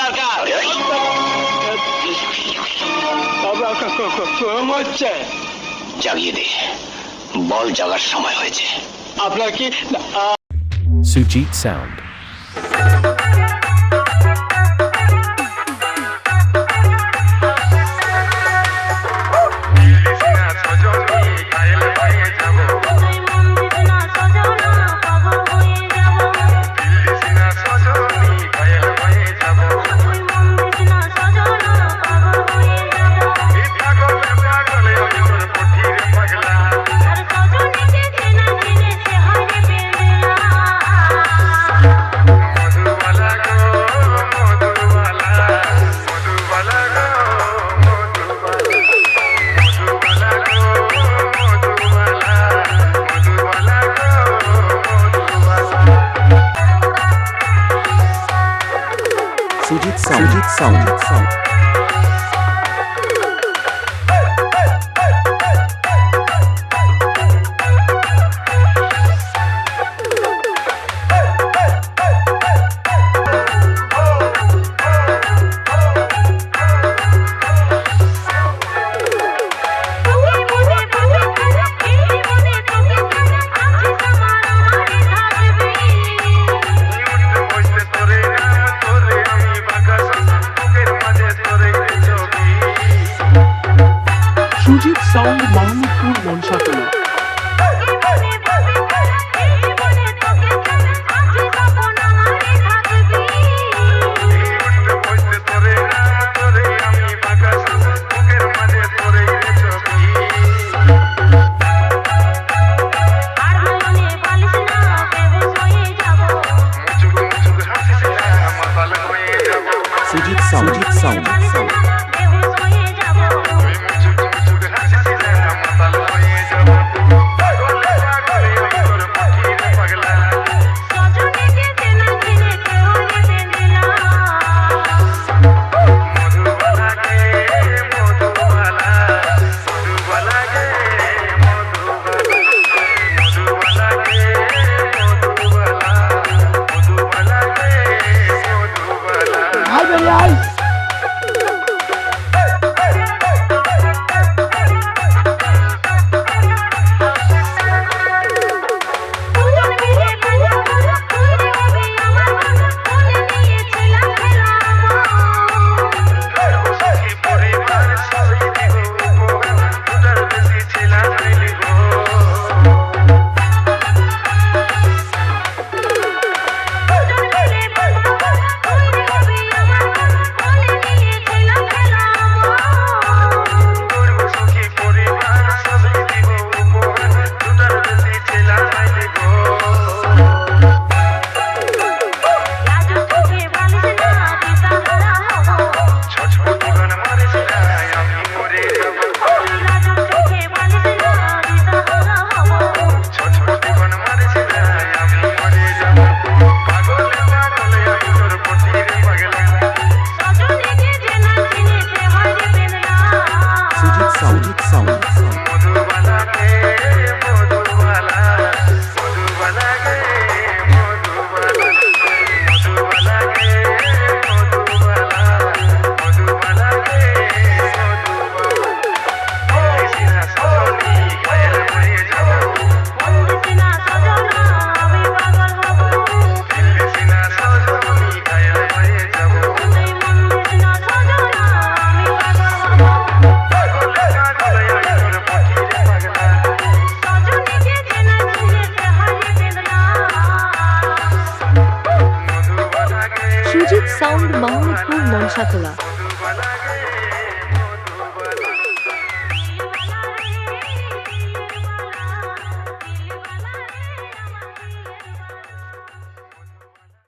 দরকার। হচ্ছে জাগিয়ে দে। বল জাগার সময় হয়েছে। আপনার কি সুজিত সাউন্ড 上上 প্রচুর মন তোলো সাউন্ড মাহমুদপুর মনসাখোলা।